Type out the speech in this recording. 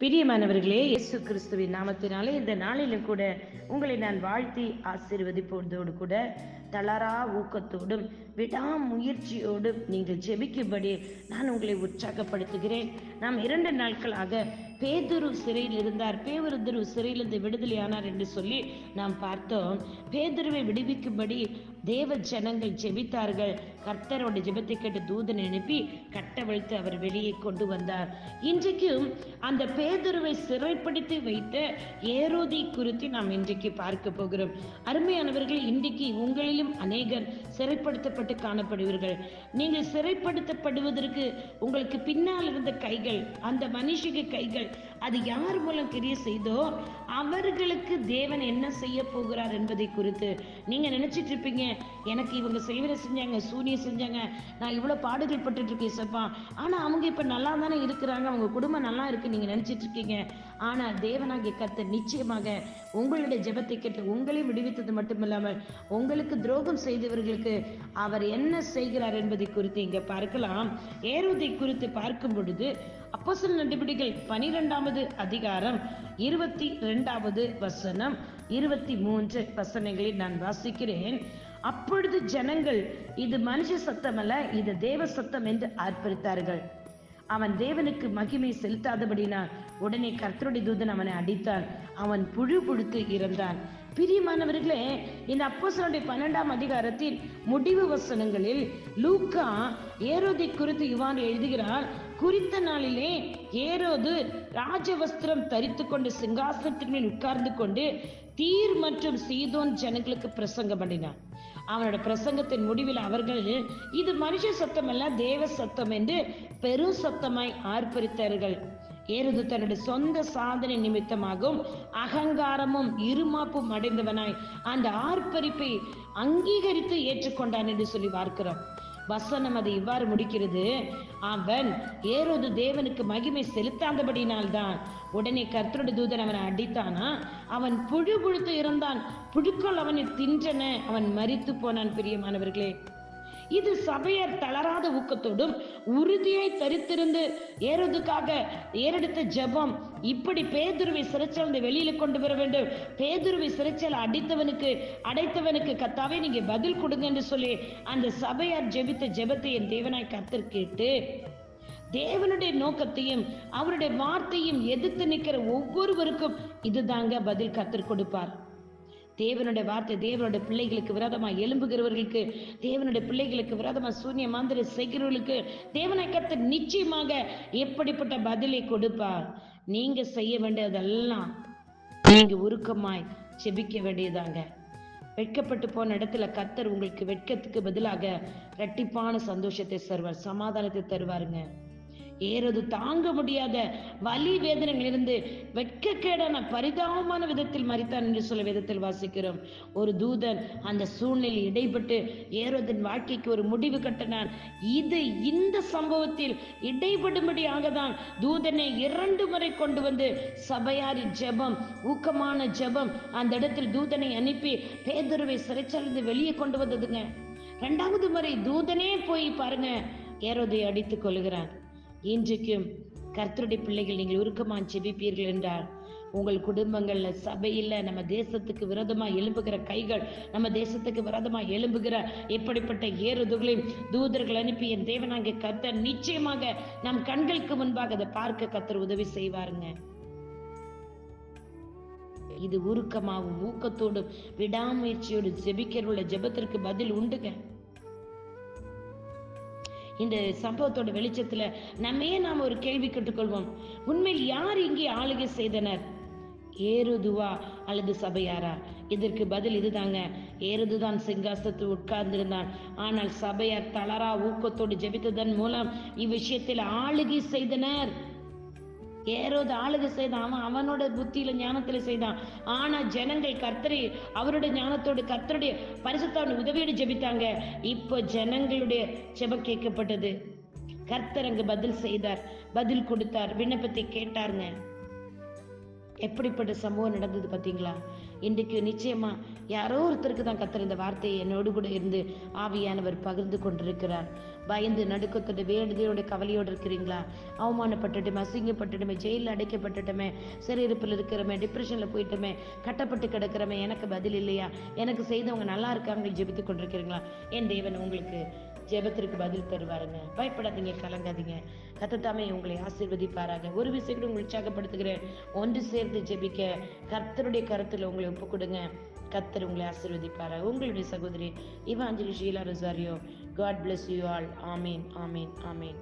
பிரியமானவர்களே இயேசு கிறிஸ்துவின் நாமத்தினாலே இந்த நாளிலும் கூட உங்களை நான் வாழ்த்தி ஆசீர்வதிப்போதோடு கூட தளரா ஊக்கத்தோடும் விடாமுயற்சியோடும் நீங்கள் ஜெபிக்கும்படி நான் உங்களை உற்சாகப்படுத்துகிறேன். நாம் இரண்டு நாட்களாக பேதுரு சிறையில் இருந்தார். பேவருதுரு சிறையிலிருந்து விடுதலையானார் என்று சொல்லி நாம் பார்த்தோம். பேதுருவை விடுவிக்கும்படி தேவ ஜனங்கள் ஜெபித்தார்கள். கர்த்தரோட ஜெபத்தை கேட்டு தூதன் அனுப்பி கட்டவிழ்த்து அவர் வெளியே கொண்டு வந்தார். இன்றைக்கும் அந்த பேதுருவை சிறைப்படுத்தி வைத்த ஏரோதி குறித்து நாம் இன்றைக்கு பார்க்க போகிறோம். அருமையானவர்கள் இன்றைக்கு உங்களிலும் அநேகர் சிறைப்படுத்தப்பட்டு காணப்படுவீர்கள். நீங்கள் சிறைப்படுத்தப்படுவதற்கு உங்களுக்கு பின்னால் இருந்த கைகள் அந்த மனுஷிக கைகள் அது யார் மூலம் கிரிய செய்தோ அவர்களுக்கு தேவன் என்ன செய்ய போகிறார் என்பதை குறித்து நீங்க நினைச்சிட்டு இருப்பீங்க. எனக்கு இவங்க செய்வதை செஞ்சாங்க சூனியம் செஞ்சாங்க நான் இவ்வளவு பாடுகள் பட்டுட்டு இருக்கேன் சப்பா. ஆனா அவங்க இப்ப நல்லா தானே இருக்கிறாங்க அவங்க குடும்பம் நல்லா இருக்கு நீங்க நினைச்சிட்டு இருக்கீங்க. ஆனா தேவனாகிய கத்த நிச்சயமாக உங்களுடைய ஜெபத்தை கேட்டு உங்களை விடுவித்தது மட்டுமில்லாமல் உங்களுக்கு துரோகம் செய்தவர்களுக்கு அவர் என்ன செய்கிறார் என்பதை குறித்து இங்க பார்க்கலாம். ஏறுவதை குறித்து பார்க்கும் பொழுது அப்போஸ்தலர் நடவடிக்கைகள் பனிரெண்டாவது அதிகாரம் இருபத்தி ரெண்டாவது வசனம் இருபத்தி மூன்று வசனங்களை நான் வாசிக்கிறேன். அப்பொழுது ஜனங்கள் இது மனுஷ சத்தம் அல்ல இது தேவ சத்தம் என்று ஆர்ப்பரித்தார்கள். அவன் தேவனுக்கு மகிமை செலுத்தாதபடினால் உடனே கர்த்தருடைய தூதன் அவனை அடித்தான். அவன் புழு புழுத்து இறந்தான். பிரியமானவர்களே இந்த அப்போசனுடைய பன்னெண்டாம் அதிகாரத்தின் முடிவு வசனங்களில் லூக்கா ஏரோதை குறித்து இவ்வாறு எழுதுகிறார் குறித்த நாளிலே ஏரோது ராஜவஸ்திரம் தரித்து கொண்டு சிங்காசனத்தின் மேல் உட்கார்ந்து கொண்டு தீர் மற்றும் சீதோன் ஜனங்களுக்கு பிரசங்கம் பண்ணினார். அவனோட பிரசங்கத்தின் முடிவில் அவர்கள் இது மனுஷ சத்தம் அல்ல தேவ சத்தம் என்று பெரும் சத்தமாய் ஆர்ப்பரித்தார்கள். ஏறுது தன்னுடைய சொந்த சாதனை நிமித்தமாகவும் அகங்காரமும் இருமாப்பும் அடைந்தவனாய் அந்த ஆர்ப்பரிப்பை அங்கீகரித்து ஏற்றுக்கொண்டான் என்று சொல்லி பார்க்கிறோம். வசனம் அதை இவ்வாறு முடிக்கிறது. அவன் ஏரோது தேவனுக்கு மகிமை செலுத்தாதபடினால்தான் உடனே கர்த்தருடைய தூதன் அவனை அடித்தானா? அவன் புழு புழுத்து இருந்தான் புழுக்கள் அவனை தின்றன. அவன் மறித்து போனான் பிரியமானவர்களே. இது சபையர் தளராத ஊக்கத்தோடும் உறுதியை தரித்திருந்து ஏறதுக்காக ஏறெடுத்த ஜெபம். இப்படி பேதுருவை சிறைச்சல் வெளியில கொண்டு வர வேண்டும். பேதுருவை சிறைச்சல் அடித்தவனுக்கு அடைத்தவனுக்கு கத்தாவே நீங்க பதில் கொடுங்க என்று சொல்லி அந்த சபையார் ஜெபித்த ஜெபத்தை என் தேவனாய் கத்தர் கேட்டு தேவனுடைய நோக்கத்தையும் அவருடைய வார்த்தையும் எதிர்த்து நிற்கிற ஒவ்வொருவருக்கும் இதுதாங்க பதில் கத்தர் கொடுப்பார். தேவனுடைய வார்த்தை தேவனுடைய பிள்ளைகளுக்கு விரோதமாக எலும்புகிறவர்களுக்கு தேவனுடைய பிள்ளைகளுக்கு விரோதமா சூன்ய மாந்திர செய்கிறவர்களுக்கு தேவனை கத்த நிச்சயமாக எப்படிப்பட்ட பதிலை கொடுப்பார்? நீங்க செய்ய வேண்டியதெல்லாம் நீங்க உருக்கமாய் செபிக்க வேண்டியதாங்க. வெட்கப்பட்டு போன இடத்துல கத்தர் உங்களுக்கு வெட்கத்துக்கு பதிலாக இரட்டிப்பான சந்தோஷத்தை தருவார் சமாதானத்தை தருவாருங்க. ஏறது தாங்க முடியாத வலி வேதனைகளிலிருந்து வெட்கக்கேடான பரிதாபமான விதத்தில் மறித்தான் என்று சொல்ல விதத்தில் வாசிக்கிறோம். ஒரு தூதன் அந்த சூழ்நிலை இடைப்பட்டு ஏரோதன் வாழ்க்கைக்கு ஒரு முடிவு கட்டினான். இது இந்த சம்பவத்தில் இடைபடும்படியாக தான் தூதனை இரண்டு முறை கொண்டு வந்து சபையாரி ஜெபம் ஊக்கமான ஜெபம் அந்த இடத்தில் தூதனை அனுப்பி பேதுருவை சிறைச்சாலிருந்து வெளியே கொண்டு வந்ததுங்க. இரண்டாவது முறை தூதனே போய் பாருங்க. ஏரோதை அடித்துக் கொள்கிறான் இன்றைக்கும் கர்த்தருடைய பிள்ளைகள் நீங்கள் உருக்கமா செபிப்பீர்கள் என்றால் உங்கள் குடும்பங்கள்ல சபையில நம்ம தேசத்துக்கு விரோதமா எழும்புகிற கைகள் நம்ம தேசத்துக்கு விரோதமா எழும்புகிற இப்படிப்பட்ட ஏறுதுகளையும் தூதர்கள் அனுப்பி என் தேவனாங்க கத்த நிச்சயமாக நம் கண்களுக்கு முன்பாக அதை பார்க்க கத்தர் உதவி செய்வாருங்க. இது உருக்கமாகவும் ஊக்கத்தோடும் விடாமுயற்சியோடு ஜெபிக்கிற ஜெபத்திற்கு பதில் உண்டுங்க. இந்த சம்பவத்தோட வெளிச்சத்துல நம்மையே நாம் ஒரு கேள்வி கேட்டுக்கொள்வோம். உண்மையில் யார் இங்கே ஆளுகை செய்தனர்? ஏறுதுவா அல்லது சபையாரா? இதற்கு பதில் இதுதாங்க. ஏறுதுதான் சிங்காசத்தில் உட்கார்ந்திருந்தான். ஆனால் சபையார் தளரா ஊக்கத்தோடு ஜெபித்ததன் மூலம் இவ்விஷயத்தில் ஆளுகை செய்தனர். ஏரோது ஆளுக செய்தான். அவன் அவனோட புத்தியில ஞானத்துல செய்தான். ஆனா ஜனங்கள் கர்த்தரை அவருடைய ஞானத்தோடு கர்த்தருடைய பரிசுத்தாவின் உதவியோடு ஜெபித்தாங்க. இப்போ ஜனங்களுடைய செப கேட்கப்பட்டது. கர்த்தர் அங்கு பதில் செய்தார். பதில் கொடுத்தார். விண்ணப்பத்தை கேட்டாருங்க. எப்படிப்பட்ட சம்பவம் நடந்தது பாத்தீங்களா? இன்றைக்கு நிச்சயமா யாரோ ஒருத்தருக்கு தான் கத்தர் இந்த வார்த்தையை என்னோடு கூட இருந்து ஆவியானவர் பகிர்ந்து கொண்டிருக்கிறார். பயந்து நடுக்கத்தோட வேண்டுதலோட கவலையோடு இருக்கிறீங்களா? அவமானப்பட்டுட்டுமே அசிங்கப்பட்டுட்டுமே ஜெயிலில் அடைக்கப்பட்டுட்டுமே சிறையிருப்பில் இருக்கிறமே டிப்ரெஷனில் போயிட்டுமே கட்டப்பட்டு கிடக்கிறமே எனக்கு பதில் இல்லையா? எனக்கு செய்தவங்க நல்லா இருக்காங்க ஜெபித்து கொண்டிருக்கிறீங்களா? என் தேவன் உங்களுக்கு ஜெபத்திற்கு பதில் தருவாருங்க. பயப்படாதீங்க கலங்காதீங்க. கத்தத்தாமே உங்களை ஆசீர்வதிப்பாராங்க ஒரு விஷயம் கூட உங்களை உற்சாகப்படுத்துகிறேன். ஒன்று சேர்ந்து ஜெபிக்க கர்த்தருடைய கருத்தில் உங்களை ஒப்பு கொடுங்க கத்தர் உங்களை ஆசீர்வதிப்பாராக. உங்களுடைய சகோதரி Evanjali Sheela Rosario god bless you all ஆமீன் ஆமீன் ஆமீன்.